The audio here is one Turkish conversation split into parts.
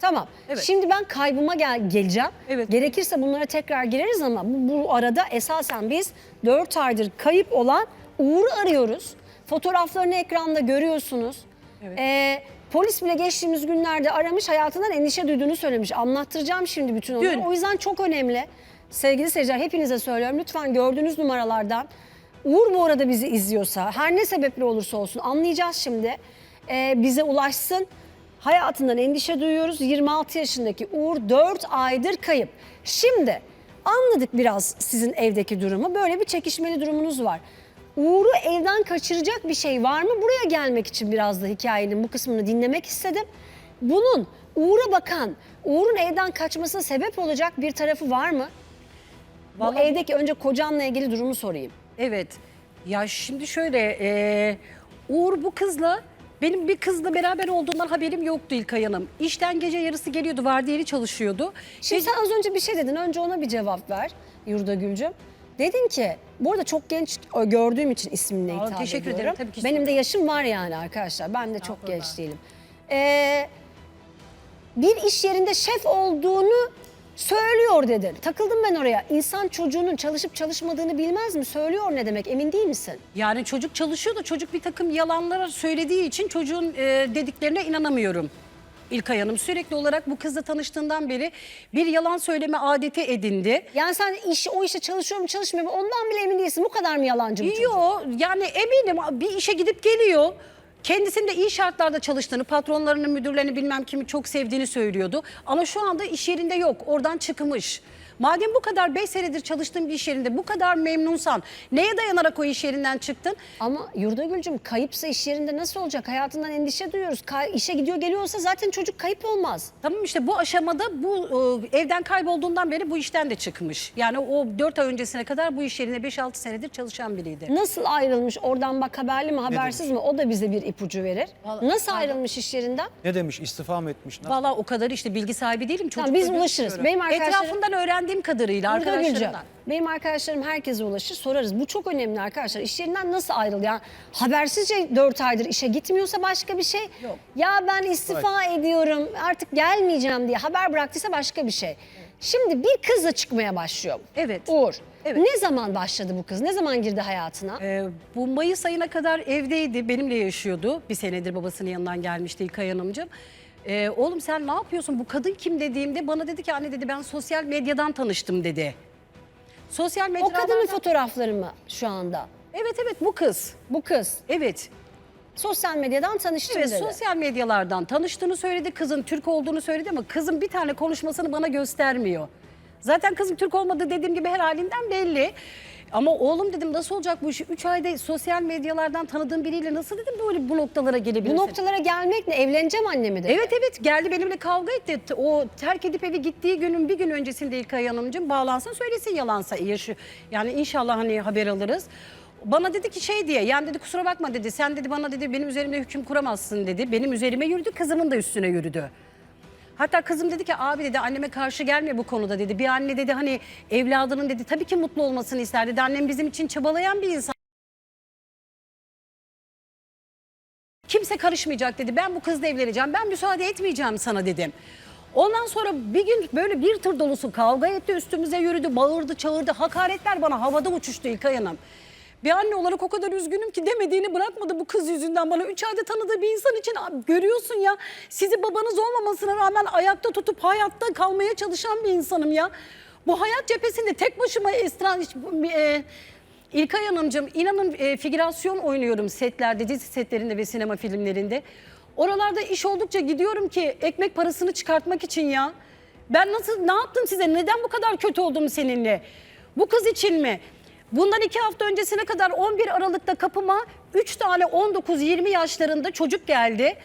Tamam. Evet. Şimdi ben kaybıma gel geleceğim. Evet. Gerekirse bunlara tekrar gireriz ama bu, bu arada esasen biz 4 aydır kayıp olan Uğur'u arıyoruz. Fotoğraflarını ekranda görüyorsunuz. Evet. Ee, polis bile geçtiğimiz günlerde aramış hayatından endişe duyduğunu söylemiş. Anlattıracağım şimdi bütün onları. Dün. O yüzden çok önemli. Sevgili seyirciler hepinize söylüyorum. Lütfen gördüğünüz numaralardan Uğur bu arada bizi izliyorsa her ne sebeple olursa olsun anlayacağız şimdi. Ee, bize ulaşsın. Hayatından endişe duyuyoruz. 26 yaşındaki Uğur 4 aydır kayıp. Şimdi anladık biraz sizin evdeki durumu. Böyle bir çekişmeli durumunuz var. Uğur'u evden kaçıracak bir şey var mı? Buraya gelmek için biraz da hikayenin bu kısmını dinlemek istedim. Bunun Uğur'a bakan, Uğur'un evden kaçmasına sebep olacak bir tarafı var mı? Bu Vallahi- evdeki önce kocanla ilgili durumu sorayım. Evet. Ya şimdi şöyle e, Uğur bu kızla benim bir kızla beraber olduğumdan haberim yoktu İlkay Hanım. İşten gece yarısı geliyordu, vardiyeli çalışıyordu. Şimdi sen az önce bir şey dedin. Önce ona bir cevap ver Yurda Gülcüm. Dedin ki, bu arada çok genç gördüğüm için isminle hitap teşekkür ederim. Tabii ki Benim de yaşım var yani arkadaşlar. Ben de çok genç değilim. Ee, bir iş yerinde şef olduğunu söylüyor dedin. Takıldım ben oraya. İnsan çocuğunun çalışıp çalışmadığını bilmez mi? Söylüyor ne demek? Emin değil misin? Yani çocuk çalışıyor da çocuk bir takım yalanlar söylediği için çocuğun e, dediklerine inanamıyorum. İlkay Hanım sürekli olarak bu kızla tanıştığından beri bir yalan söyleme adeti edindi. Yani sen iş, o işte çalışıyor mu çalışmıyor mu ondan bile emin değilsin. Bu kadar mı yalancı bu çocuk? Yok yani eminim bir işe gidip geliyor. Kendisinin de iyi şartlarda çalıştığını, patronlarının, müdürlerini bilmem kimi çok sevdiğini söylüyordu. Ama şu anda iş yerinde yok, oradan çıkmış. Madem bu kadar 5 senedir çalıştığın bir iş yerinde bu kadar memnunsan neye dayanarak o iş yerinden çıktın? Ama Yurda Gülcüm kayıpsa iş yerinde nasıl olacak? Hayatından endişe duyuyoruz. Kay- işe gidiyor geliyorsa zaten çocuk kayıp olmaz. Tamam işte bu aşamada bu e, evden kaybolduğundan beri bu işten de çıkmış. Yani o 4 ay öncesine kadar bu iş yerinde 5-6 senedir çalışan biriydi. Nasıl ayrılmış oradan bak haberli mi habersiz mi o da bize bir ipucu verir. Vallahi- Nasıl Vallahi- ayrılmış iş yerinden? Ne demiş? İstifa mı etmiş? Nasıl? Valla o kadar işte bilgi sahibi değilim. Tamam, biz ulaşırız. Benim arkadaşlarım- Etrafından öğrendiğim kadarıyla Yurda Gülcüm, arkadaşlarımdan. benim arkadaşlarım herkese ulaşır sorarız. Bu çok önemli arkadaşlar. İş yerinden nasıl ayrıldı? Yani habersizce 4 aydır işe gitmiyorsa başka bir şey. Yok. Ya ben istifa ediyorum artık gelmeyeceğim diye haber bıraktıysa başka bir şey. Şimdi bir kızla çıkmaya başlıyor. Evet. Uğur. Evet. Ne zaman başladı bu kız? Ne zaman girdi hayatına? Ee, bu Mayıs ayına kadar evdeydi, benimle yaşıyordu. Bir senedir babasının yanından gelmişti İlkay Hanımcığım. Ee, oğlum sen ne yapıyorsun? Bu kadın kim dediğimde bana dedi ki anne dedi ben sosyal medyadan tanıştım dedi. Sosyal o medyadan... kadının fotoğrafları mı şu anda? Evet evet bu kız. Bu kız. Evet. Sosyal medyadan tanıştım Evet dedi. sosyal medyalardan tanıştığını söyledi. Kızın Türk olduğunu söyledi ama kızın bir tane konuşmasını bana göstermiyor. Zaten kızın Türk olmadığı dediğim gibi her halinden belli. Ama oğlum dedim nasıl olacak bu iş? 3 ayda sosyal medyalardan tanıdığım biriyle nasıl dedim böyle bu noktalara Bu gelebilirsin? noktalara gelmek ne? Evleneceğim anne mi dedi? Evet evet geldi benimle kavga etti. O terk edip evi gittiği günün bir gün öncesinde İlkay Hanımcığım bağlansın söylesin yalansa. Yaşı, yani inşallah hani haber alırız. Bana dedi ki şey diye yani dedi kusura bakma dedi sen dedi bana dedi benim üzerimde hüküm kuramazsın dedi. Benim üzerime yürüdü kızımın da üstüne yürüdü. Hatta kızım dedi ki abi dedi anneme karşı gelme bu konuda dedi. Bir anne dedi hani evladının dedi tabii ki mutlu olmasını ister dedi. Annem bizim için çabalayan bir insan. Kimse karışmayacak dedi. Ben bu kızla evleneceğim. Ben müsaade etmeyeceğim sana dedim. Ondan sonra bir gün böyle bir tır dolusu kavga etti. Üstümüze yürüdü, bağırdı, çağırdı. Hakaretler bana havada uçuştu İlkay Hanım. Bir anne olarak o kadar üzgünüm ki demediğini bırakmadı bu kız yüzünden bana. Üç ayda tanıdığı bir insan için görüyorsun ya. Sizi babanız olmamasına rağmen ayakta tutup hayatta kalmaya çalışan bir insanım ya. Bu hayat cephesinde tek başıma Esra... E, İlkay Hanımcığım inanın e, figürasyon oynuyorum setlerde, dizi setlerinde ve sinema filmlerinde. Oralarda iş oldukça gidiyorum ki ekmek parasını çıkartmak için ya. Ben nasıl ne yaptım size? Neden bu kadar kötü oldum seninle? Bu kız için mi? Bundan iki hafta öncesine kadar 11 Aralık'ta kapıma 3 tane 19-20 yaşlarında çocuk geldi.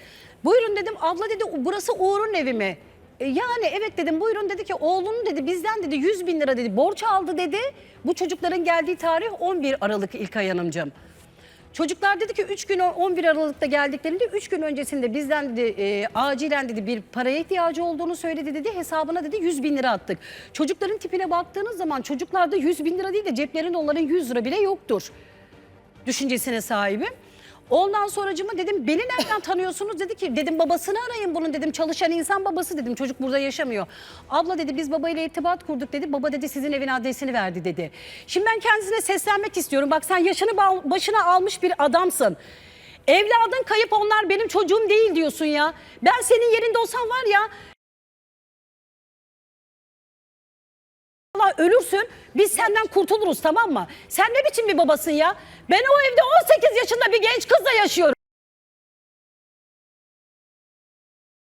Buyurun dedim abla dedi burası Uğur'un evi mi? E, yani evet dedim buyurun dedi ki oğlunun dedi bizden dedi 100 bin lira dedi borç aldı dedi. Bu çocukların geldiği tarih 11 Aralık İlkay Hanımcığım. Çocuklar dedi ki 3 gün 11 Aralık'ta geldiklerinde 3 gün öncesinde bizden dedi e, acilen dedi bir paraya ihtiyacı olduğunu söyledi dedi. Hesabına dedi 100 bin lira attık. Çocukların tipine baktığınız zaman çocuklarda 100 bin lira değil de ceplerinde onların 100 lira bile yoktur. Düşüncesine sahibim. Ondan sonracıma dedim beni nereden tanıyorsunuz dedi ki dedim babasını arayın bunun dedim çalışan insan babası dedim çocuk burada yaşamıyor. Abla dedi biz babayla irtibat kurduk dedi baba dedi sizin evin adresini verdi dedi. Şimdi ben kendisine seslenmek istiyorum bak sen yaşını başına almış bir adamsın. Evladın kayıp onlar benim çocuğum değil diyorsun ya. Ben senin yerinde olsam var ya Allah ölürsün biz senden kurtuluruz tamam mı? Sen ne biçim bir babasın ya? Ben o evde 18 yaşında bir genç kızla yaşıyorum.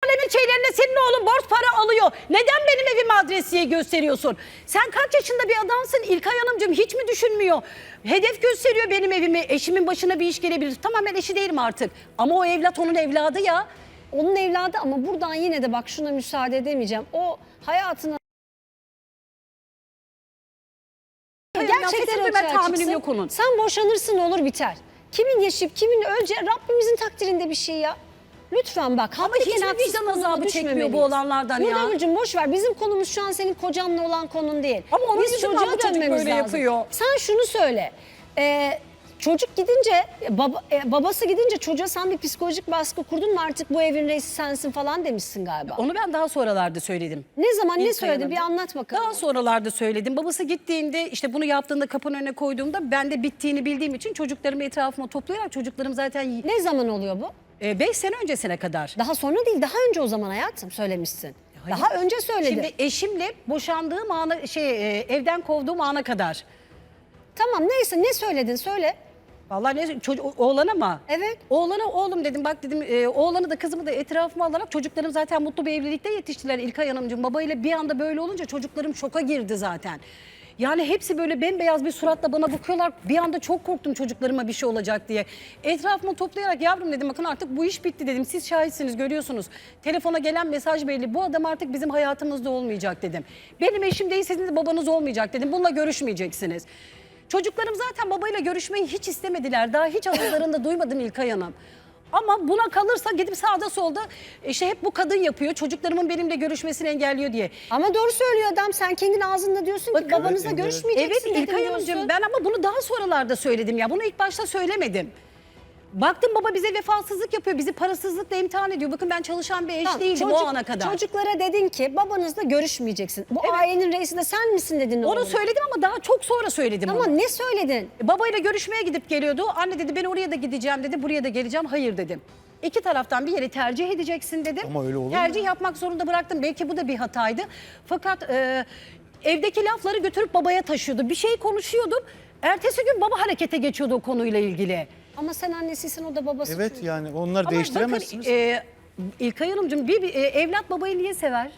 Alemin şeylerine senin oğlun borç para alıyor. Neden benim evim adresiye gösteriyorsun? Sen kaç yaşında bir adamsın İlkay Hanımcığım hiç mi düşünmüyor? Hedef gösteriyor benim evimi. Eşimin başına bir iş gelebilir. Tamam ben eşi değilim artık. Ama o evlat onun evladı ya. Onun evladı ama buradan yine de bak şuna müsaade edemeyeceğim. O hayatına Gerçekten ben açığa tahammülüm çıksın. yok onun. Sen boşanırsın olur biter. Kimin yaşayıp kimin öleceği Rabbimizin takdirinde bir şey ya. Lütfen bak. Ama hiç mi vicdan azabı çekmiyor bu olanlardan ya? Nurdan'cığım boş ver. Bizim konumuz şu an senin kocanla olan konun değil. Ama onun Biz yüzünden çocuğa bu çocuk dönmemiz böyle lazım. yapıyor. Sen şunu söyle. Ee, çocuk gidince, baba, e, babası gidince çocuğa sen bir psikolojik baskı kurdun mu artık bu evin reisi sensin falan demişsin galiba. Onu ben daha sonralarda söyledim. Ne zaman ne İlk söyledin bir ayında. anlat bakalım. Daha sonralarda söyledim. Babası gittiğinde işte bunu yaptığında kapının önüne koyduğumda ben de bittiğini bildiğim için çocuklarımı etrafıma toplayarak çocuklarım zaten Ne zaman oluyor bu? 5 sene öncesine kadar. Daha sonra değil, daha önce o zaman hayatım söylemişsin. Hayır. Daha önce söyledin. Şimdi eşimle boşandığım ana şey e, evden kovduğum ana kadar. Tamam neyse ne söyledin söyle. Vallahi ne çocuk oğlan ama. Evet. Oğlana oğlum dedim bak dedim e, oğlanı da kızımı da etrafıma alarak çocuklarım zaten mutlu bir evlilikte yetiştiler İlkay Hanımcığım. Babayla bir anda böyle olunca çocuklarım şoka girdi zaten. Yani hepsi böyle bembeyaz bir suratla bana bakıyorlar. Bir anda çok korktum çocuklarıma bir şey olacak diye. Etrafıma toplayarak yavrum dedim bakın artık bu iş bitti dedim. Siz şahitsiniz görüyorsunuz. Telefona gelen mesaj belli. Bu adam artık bizim hayatımızda olmayacak dedim. Benim eşim değil sizin de babanız olmayacak dedim. Bununla görüşmeyeceksiniz. Çocuklarım zaten babayla görüşmeyi hiç istemediler. Daha hiç ağızlarında duymadım İlkay Hanım. Ama buna kalırsa gidip sağda solda işte hep bu kadın yapıyor. Çocuklarımın benimle görüşmesini engelliyor diye. Ama doğru söylüyor adam. Sen kendin ağzında diyorsun ki babanızla Evet, görüşmeyeceksin Evet İlkay dedin Hanımcığım ben ama bunu daha sonralarda söyledim ya. Bunu ilk başta söylemedim. Baktım baba bize vefasızlık yapıyor. Bizi parasızlıkla imtihan ediyor. Bakın ben çalışan bir eş Tamam, değildim çocuk- o ana kadar. Çocuklara dedin ki babanızla görüşmeyeceksin. Bu Evet. ailenin reisi de sen misin dedin Onu oğluma. söyledim ama daha çok sonra söyledim Ama onu. ne söyledin? Babayla görüşmeye gidip geliyordu. Anne dedi ben oraya da gideceğim dedi. Buraya da geleceğim. Hayır dedim. İki taraftan bir yeri tercih edeceksin dedim. Ama öyle olur mu Tercih yapmak zorunda bıraktım. Belki bu da bir hataydı. Fakat e, evdeki lafları götürüp babaya taşıyordu. Bir şey konuşuyordum. Ertesi gün baba harekete geçiyordu o konuyla ilgili. Ama sen annesisin o da babasısın. Evet yani onları Ama değiştiremezsiniz. Bakın, e, İlkay Hanımcığım bir, bir, e, evlat babayı niye sever?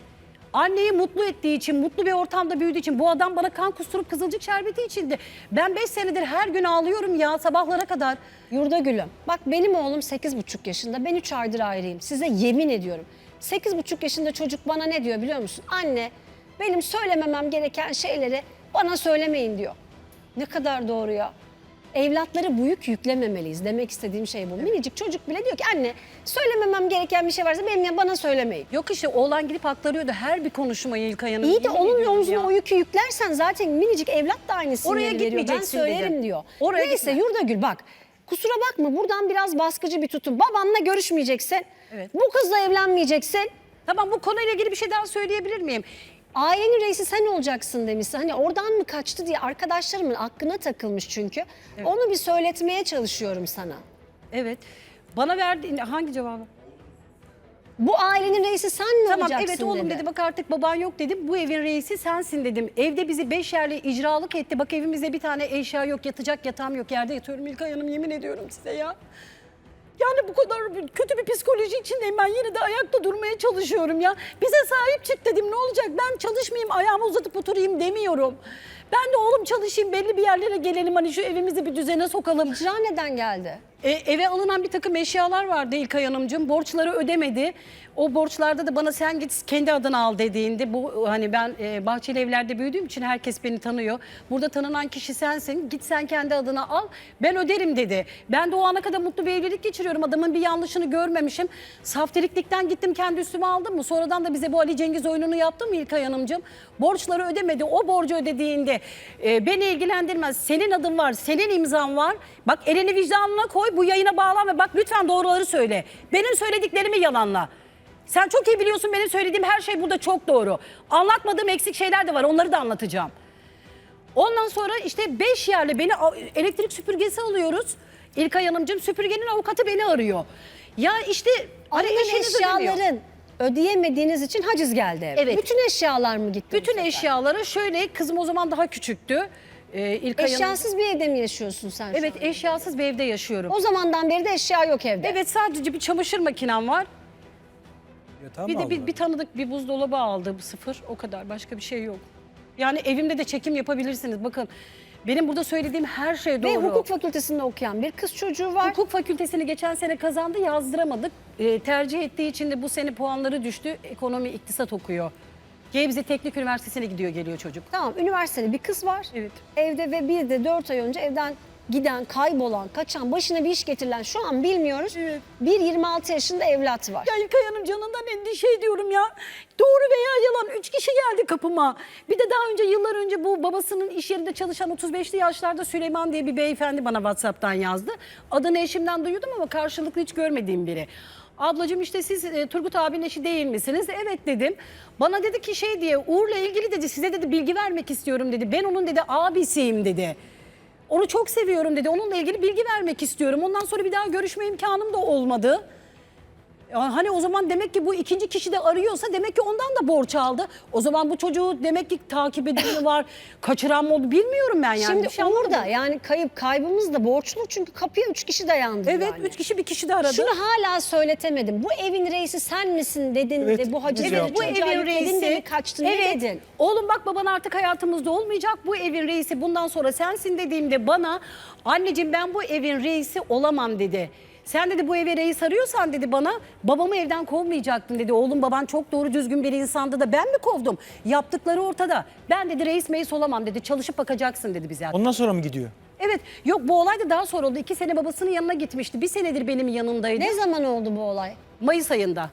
Anneyi mutlu ettiği için, mutlu bir ortamda büyüdüğü için. Bu adam bana kan kusturup kızılcık şerbeti içildi. Ben 5 senedir her gün ağlıyorum ya sabahlara kadar. Yurda gülüm. Bak benim oğlum 8,5 yaşında. Ben 3 aydır ayrıyım. Size yemin ediyorum. 8,5 yaşında çocuk bana ne diyor biliyor musun? Anne benim söylememem gereken şeyleri bana söylemeyin diyor. Ne kadar doğru ya. Evlatları bu yük yüklememeliyiz. Demek istediğim şey bu. Minicik çocuk bile diyor ki anne söylememem gereken bir şey varsa benimle bana söylemeyin. Yok işte oğlan gidip aktarıyordu her bir konuşmayı İlkay Hanım. İyi de onun omzuna o yükü yüklersen zaten minicik evlat da aynı sinyali Oraya veriyor. Ben gitmeyeceksin söylerim dedim. diyor. Oraya Neyse gitme. Yurdagül bak kusura bakma buradan biraz baskıcı bir tutum. Babanla görüşmeyeceksin. Evet. Bu kızla evlenmeyeceksin. Tamam bu konuyla ilgili bir şey daha söyleyebilir miyim? Ailenin reisi sen olacaksın demişsin. Hani oradan mı kaçtı diye arkadaşlarımın aklına takılmış çünkü. Onu bir söyletmeye çalışıyorum sana. Evet. Bana verdiğin hangi cevabı? Bu ailenin reisi sen mi Tamam olacaksın evet oğlum dedi. bak artık baban yok dedim. Bu evin reisi sensin dedim. Evde bizi beş yerli icralık etti. Bak evimizde bir tane eşya yok, yatacak yatağım yok. Yerde yatıyorum İlkay Hanım yemin ediyorum size ya. Yani bu kadar kötü bir psikoloji içindeyim ben yine de ayakta durmaya çalışıyorum ya. Bize sahip çık dedim ne olacak ben çalışmayayım ayağımı uzatıp oturayım demiyorum. Ben de oğlum çalışayım belli bir yerlere gelelim hani şu evimizi bir düzene sokalım. İcra neden geldi? E, eve alınan bir takım eşyalar vardı İlkay Hanımcığım. Borçları ödemedi. O borçlarda da bana sen git kendi adına al dediğinde bu hani ben e, bahçeli evlerde büyüdüğüm için herkes beni tanıyor. Burada tanınan kişi sensin. Git sen kendi adına al. Ben öderim dedi. Ben de o ana kadar mutlu bir evlilik geçiriyorum. Adamın bir yanlışını görmemişim. Saftiriklikten gittim kendi üstüme aldım mı? Sonradan da bize bu Ali Cengiz oyununu yaptı mı İlkay Hanımcığım? Borçları ödemedi. O borcu ödediğinde Ee, beni ilgilendirmez. Senin adın var, senin imzan var. Bak elini vicdanına koy, bu yayına bağlan ve bak lütfen doğruları söyle. Benim söylediklerimi yalanla. Sen çok iyi biliyorsun benim söylediğim her şey burada çok doğru. Anlatmadığım eksik şeyler de var, onları da anlatacağım. Ondan sonra işte beş yerle beni elektrik süpürgesi alıyoruz. İlkay Hanımcığım süpürgenin avukatı beni arıyor. Ya işte ödemiyor. eşyaların ödeyemediğiniz için haciz geldi eve. Evet. Bütün eşyalar mı gitti? bu Bütün sefer? eşyaları şöyle kızım o zaman daha küçüktü. Ee, İlkay Hanım- Eşyasız bir evde mi yaşıyorsun sen şu Evet an? eşyasız bir evde yaşıyorum. O zamandan beri de eşya yok evde. Evet sadece bir çamaşır makinem var. Yatağı Bir de bir, aldılar? bir tanıdık bir buzdolabı aldı bu sıfır o kadar başka bir şey yok. Yani evimde de çekim yapabilirsiniz bakın. Benim burada söylediğim her şey doğru. Ve hukuk fakültesinde okuyan bir kız çocuğu var. Hukuk fakültesini geçen sene kazandı yazdıramadık. Ee, tercih ettiği için de bu sene puanları düştü. Ekonomi iktisat okuyor. Gebze Teknik Üniversitesi'ne gidiyor geliyor çocuk. Tamam üniversitede bir kız var. Evet. Evde ve bir de 4 ay önce evden giden, kaybolan, kaçan, başına bir iş getirilen şu an bilmiyoruz. Evet. Bir 26 yaşında evlat var. Ya İlkay Hanım canından endişe ediyorum ya. Doğru veya yalan üç kişi geldi kapıma. Bir de daha önce yıllar önce bu babasının iş yerinde çalışan 35'li yaşlarda Süleyman diye bir beyefendi bana WhatsApp'tan yazdı. Adını eşimden duyuyordum ama karşılıklı hiç görmediğim biri. Ablacığım işte siz e, Turgut abinin eşi değil misiniz? Evet dedim. Bana dedi ki şey diye Uğur'la ilgili dedi size dedi bilgi vermek istiyorum dedi. Ben onun dedi abisiyim dedi. Onu çok seviyorum dedi. Onunla ilgili bilgi vermek istiyorum. Ondan sonra bir daha görüşme imkanım da olmadı. Ya Hani o zaman demek ki bu ikinci kişi de arıyorsa demek ki ondan da borç aldı. O zaman bu çocuğu demek ki takip edeni var, kaçıran mı oldu bilmiyorum ben yani. Şimdi şey anlamadım. da yani kayıp kaybımız da borçlu çünkü kapıya 3 kişi dayandı. Evet yani. üç kişi bir kişi de aradı. Şunu hala söyletemedim. Bu evin reisi sen misin dedin Evet, de bu haciz biz evet, yaptık. bu evin reisi. de mi kaçtın evet, ne dedin? Oğlum bak baban artık hayatımızda olmayacak. Bu evin reisi bundan sonra sensin dediğimde bana anneciğim ben bu evin reisi olamam dedi. Sen dedi bu eve reis arıyorsan dedi bana babamı evden kovmayacaktın dedi. Oğlum baban çok doğru düzgün bir insandı da ben mi kovdum? Yaptıkları ortada. Ben dedi reis meis olamam dedi. Çalışıp bakacaksın dedi bize. Ondan sonra mı gidiyor? Evet yok bu olay da daha sonra oldu. İki sene babasının yanına gitmişti. Bir senedir benim yanındaydı. Ne zaman oldu bu olay? Mayıs ayında.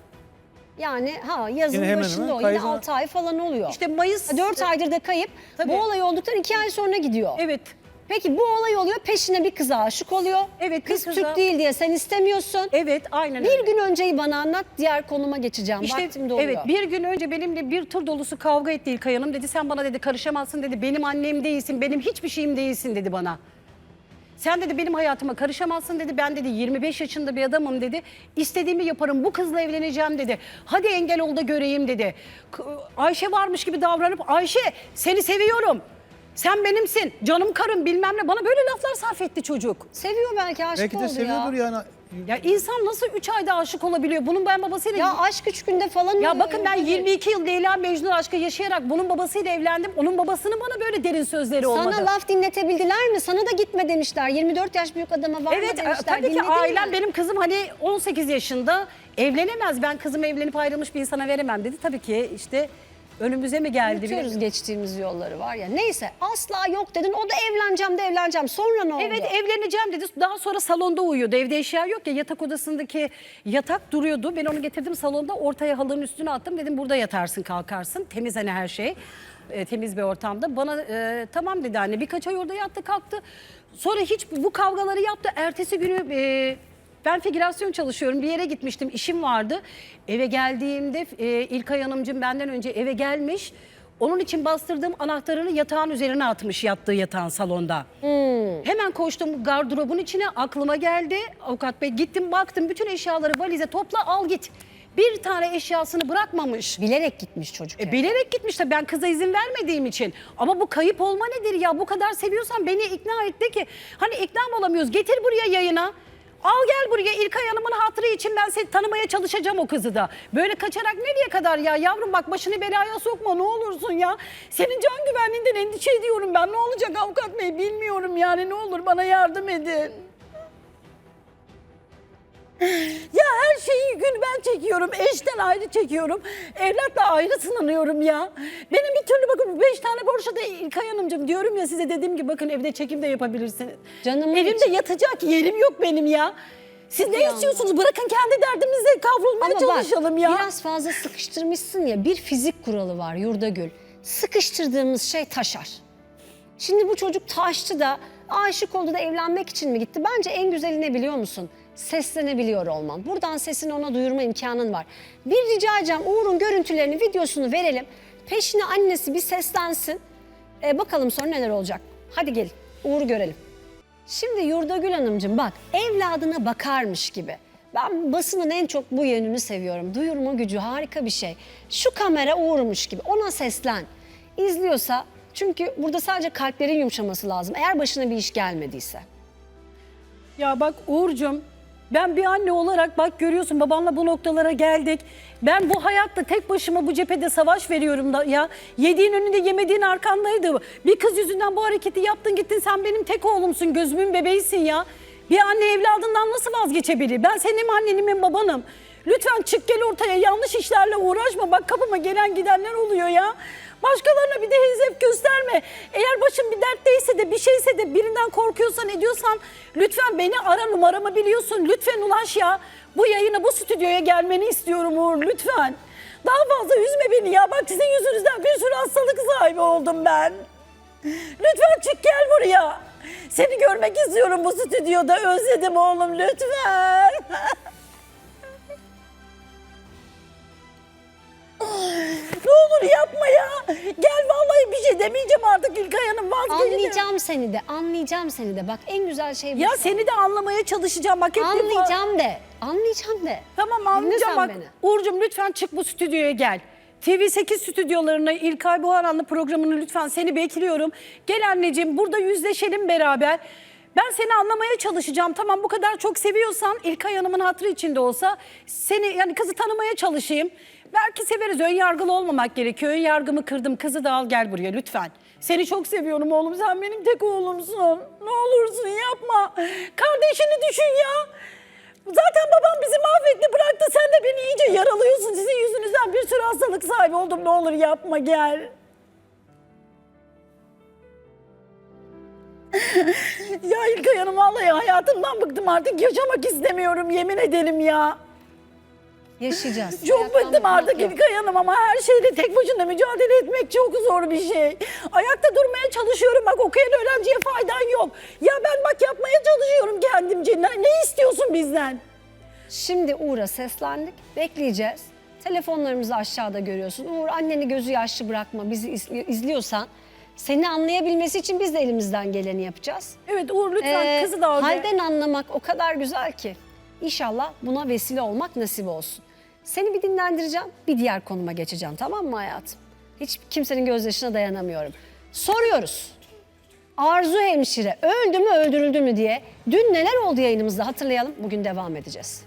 Yani ha yazın Yine hemen başında hemen o yine kaydına- 6 ay falan oluyor. İşte Mayıs... 4 aydır da kayıp. Tabii. Bu olay olduktan 2 ay sonra gidiyor. Evet. Peki bu olay oluyor peşine bir kıza aşık oluyor. Evet, bir Kız kıza- Türk değil diye sen istemiyorsun. Evet aynen Bir öyle. gün önceyi bana anlat diğer konuma geçeceğim. İşte Vaktim doluyor. evet bir gün önce benimle bir tır dolusu kavga etti İlkay Hanım. Dedi sen bana dedi karışamazsın dedi. Benim annem değilsin, benim hiçbir şeyim değilsin dedi bana. Sen dedi benim hayatıma karışamazsın dedi. Ben dedi 25 yaşında bir adamım dedi. İstediğimi yaparım bu kızla evleneceğim dedi. Hadi engel ol da göreyim dedi. K- Ayşe varmış gibi davranıp Ayşe seni seviyorum. Sen benimsin canım karım bilmem ne bana böyle laflar sarf etti çocuk. Seviyor belki aşık Belki de oldu seviyordur ya. yani. Ya insan nasıl 3 ayda aşık olabiliyor? Bunun ben babasıyla... Ya aşk üç günde falan Ya bakın ben 22 yıl Leyla Mecnun aşkı yaşayarak bunun babasıyla evlendim. Onun babasının bana böyle derin sözleri olmadı. Sana laf dinletebildiler mi? Sana da gitme demişler. 24 yaş büyük adama var Evet mı e, demişler. tabii ki Dinledin ailem mi? benim kızım hani 18 yaşında evlenemez. Ben kızım evlenip ayrılmış bir insana veremem dedi. Tabii ki işte önümüze mi geldi? Unutuyoruz geçtiğimiz yolları var ya. Neyse asla yok dedin. O da evleneceğim de evleneceğim. Sonra ne oldu? Evet evleneceğim dedi. Daha sonra salonda uyuyordu. Evde eşya yok ya yatak odasındaki yatak duruyordu. Ben onu getirdim salonda ortaya halının üstüne attım. Dedim burada yatarsın kalkarsın. Temiz hani her şey. E, temiz bir ortamda. Bana e, tamam dedi anne. Birkaç ay orada yattı kalktı. Sonra hiç bu kavgaları yaptı. Ertesi günü e, ben figürasyon çalışıyorum. Bir yere gitmiştim. işim vardı. Eve geldiğimde e, İlkay Hanımcığım benden önce eve gelmiş. Onun için bastırdığım anahtarını yatağın üzerine atmış yattığı yatağın salonda. Hemen koştum gardırobun içine aklıma geldi. Avukat bey gittim baktım bütün eşyaları valize topla al git. Bir tane eşyasını bırakmamış. Bilerek gitmiş çocuk. E, yani. bilerek gitmiş de ben kıza izin vermediğim için. Ama bu kayıp olma nedir ya? Bu kadar seviyorsan beni ikna et de ki. Hani ikna mı olamıyoruz? Getir buraya yayına. Al gel buraya İlkay Hanım'ın hatırı için ben seni tanımaya çalışacağım o kızı da. Böyle kaçarak nereye kadar ya? Yavrum bak başını belaya sokma ne olursun ya. Senin can güvenliğinden endişe ediyorum ben. Ne olacak avukat bey bilmiyorum yani ne olur bana yardım edin. Ya her şeyi yükünü ben çekiyorum. Eşten ayrı çekiyorum. Evlatla ayrı sınanıyorum ya. Benim bir türlü bakın beş tane borçlu da İlkay Hanımcığım diyorum ya size dediğim gibi bakın evde çekim de yapabilirsiniz. Canımın Evimde içi. yatacak yerim yok benim ya. Siz ne istiyorsunuz? Bırakın kendi derdimizle kavrulmaya Ama çalışalım bak, ya. biraz fazla sıkıştırmışsın ya. Bir fizik kuralı var Yurdagül. Sıkıştırdığımız şey taşar. Şimdi bu çocuk taştı da aşık oldu da evlenmek için mi gitti? Bence en güzeli ne biliyor musun? Seslenebiliyor olman. Buradan sesini ona duyurma imkanın var. Bir rica edeceğim Uğur'un görüntülerini, videosunu verelim. Peşine annesi bir seslensin. E, bakalım sonra neler olacak. Hadi gelin Uğur'u görelim. Şimdi Yurdagül Hanımcığım bak evladına bakarmış gibi. Ben basının en çok bu yönünü seviyorum. Duyurma gücü harika bir şey. Şu kamera Uğur'muş gibi ona seslen. İzliyorsa çünkü burada sadece kalplerin yumuşaması lazım. Eğer başına bir iş gelmediyse. Ya bak Uğur'cum ben bir anne olarak bak görüyorsun babanla bu noktalara geldik. Ben bu hayatta tek başıma bu cephede savaş veriyorum da ya. Yediğin önünde yemediğin arkandaydı. Bir kız yüzünden bu hareketi yaptın gittin sen benim tek oğlumsun gözümün bebeğisin ya. Bir anne evladından nasıl vazgeçebilir? Ben senin annenim hem babanım. Lütfen çık gel ortaya yanlış işlerle uğraşma. Bak kapıma gelen gidenler oluyor ya. Başkalarına bir de hezef gösterme. Eğer başın bir dertteyse de bir şeyse de birinden korkuyorsan ediyorsan lütfen beni ara numaramı biliyorsun. Lütfen ulaş ya. Bu yayına bu stüdyoya gelmeni istiyorum Uğur lütfen. Daha fazla üzme beni ya. Bak sizin yüzünüzden bir sürü hastalık sahibi oldum ben. Lütfen çık gel buraya. Seni görmek istiyorum bu stüdyoda. Özledim oğlum lütfen. ne olur yapma ya. Gel vallahi bir şey demeyeceğim artık İlkay Hanım vazgeçeceğim. Anlayacağım seni de, anlayacağım seni de. Bak en güzel şey bu. Ya seni de anlamaya çalışacağım. Bak hep bir- Anlayacağım de, anlayacağım de. Tamam anlayacağım sen bak. beni. Uğur'cum lütfen çık bu stüdyoya gel. TV8 stüdyolarına İlkay Buharanlı programını lütfen seni bekliyorum. Gel anneciğim burada yüzleşelim beraber. Ben seni anlamaya çalışacağım. Tamam bu kadar çok seviyorsan İlkay Hanım'ın hatırı içinde olsa seni yani kızı tanımaya çalışayım. Belki severiz. Ön yargılı olmamak gerekiyor. Ön yargımı kırdım. Kızı da al gel buraya lütfen. Seni çok seviyorum oğlum. Sen benim tek oğlumsun. Ne olursun yapma. Kardeşini düşün ya. Zaten babam bizi mahvetti bıraktı. Sen de beni iyice yaralıyorsun. Sizin yüzünüzden bir sürü hastalık sahibi oldum. Ne olur yapma gel. ya İlkay Hanım vallahi hayatımdan bıktım artık. Yaşamak istemiyorum yemin edelim ya. Yaşayacağız. Çok Ayaktan bıktım artık. İlkay Hanım ama her şeyle tek başına mücadele etmek çok zor bir şey. Ayakta durmaya çalışıyorum bak okuyan öğrenciye faydan yok. Ya ben bak yapmaya çalışıyorum kendimce. Ne, ne istiyorsun bizden? Şimdi Uğur'a seslendik. Bekleyeceğiz. Telefonlarımızı aşağıda görüyorsun. Uğur anneni gözü yaşlı bırakma. Bizi izli- izliyorsan seni anlayabilmesi için biz de elimizden geleni yapacağız. Evet Uğur lütfen Ee, kızı da gel. halden anlamak o kadar güzel ki. İnşallah buna vesile olmak nasip olsun. Seni bir dinlendireceğim, bir diğer konuma geçeceğim tamam mı hayatım? Hiç kimsenin gözyaşına dayanamıyorum. Soruyoruz. Arzu hemşire öldü mü öldürüldü mü diye. Dün neler oldu yayınımızda hatırlayalım. Bugün devam edeceğiz.